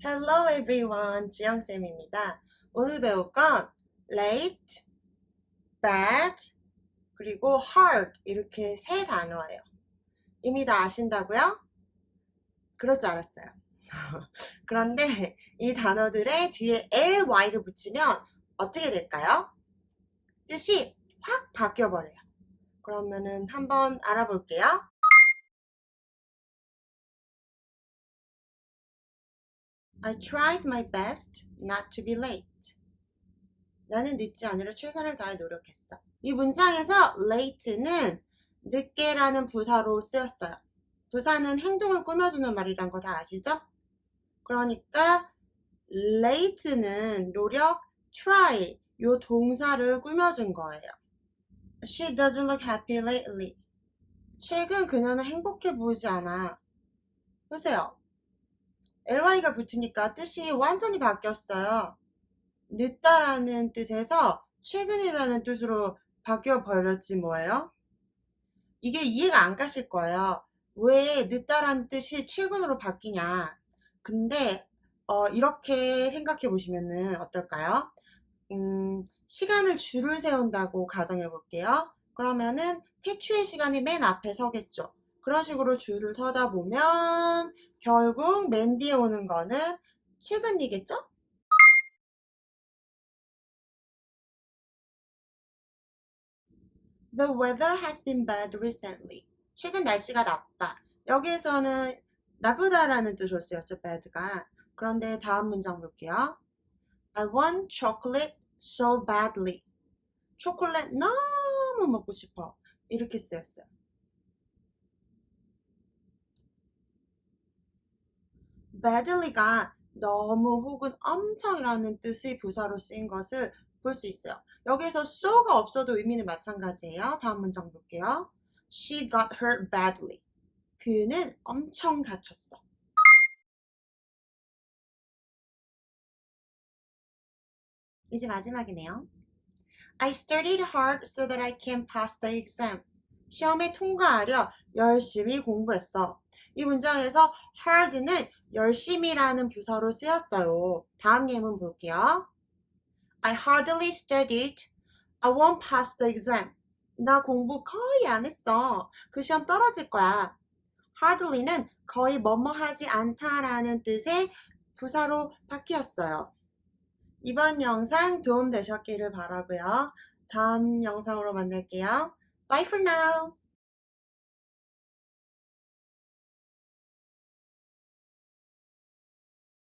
Hello everyone, 지영쌤입니다. 오늘 배울 건 late, bad, 그리고 hard 이렇게 세 단어예요. 이미 다 아신다고요? 그럴 줄 알았어요. 그런데 이 단어들의 뒤에 ly를 붙이면 어떻게 될까요? 뜻이 확 바뀌어버려요. 그러면은 한번 알아볼게요. I tried my best not to be late. 나는 늦지 않으려 최선을 다해 노력했어. 이 문장에서 late는 늦게라는 부사로 쓰였어요. 부사는 행동을 꾸며주는 말이란 거 다 아시죠? 그러니까 late는 노력, try 요 동사를 꾸며준 거예요. She doesn't look happy lately. 최근 그녀는 행복해 보이지 않아. 보세요. Ly가 붙으니까 뜻이 완전히 바뀌었어요. 늦다라는 뜻에서 최근이라는 뜻으로 바뀌어 버렸지 뭐예요? 이게 이해가 안 가실 거예요. 왜 늦다라는 뜻이 최근으로 바뀌냐? 근데 어, 이렇게 생각해 보시면은 어떨까요? 음, 시간을 줄을 세운다고 가정해 볼게요. 그러면은 태초의 시간이 맨 앞에 서겠죠. 그런 식으로 줄을 서다 보면 결국 맨 뒤에 오는 거는 최근이겠죠? The weather has been bad recently. 최근 날씨가 나빠. 여기에서는 나쁘다라는 쓰였죠, bad가. 그런데 다음 문장 볼게요. I want chocolate so badly. 초콜릿 너무 먹고 싶어. 이렇게 쓰였어요. Badly가 너무 혹은 엄청이라는 뜻의 부사로 쓰인 것을 볼 수 있어요. 여기에서 so가 없어도 의미는 마찬가지예요. 다음 문장 볼게요. She got hurt badly. 그는 엄청 다쳤어. 이제 마지막이네요. I studied hard so that I can pass the exam. 시험에 통과하려 열심히 공부했어. 이 문장에서 hard는 열심히라는 부사로 쓰였어요. 다음 예문 볼게요. I hardly studied. I won't pass the exam. 나 공부 거의 안 했어. 그 시험 떨어질 거야. hardly는 거의 뭐뭐 하지 않다라는 뜻의 부사로 바뀌었어요. 이번 영상 도움 되셨기를 바라고요. 다음 영상으로 만날게요. Bye for now.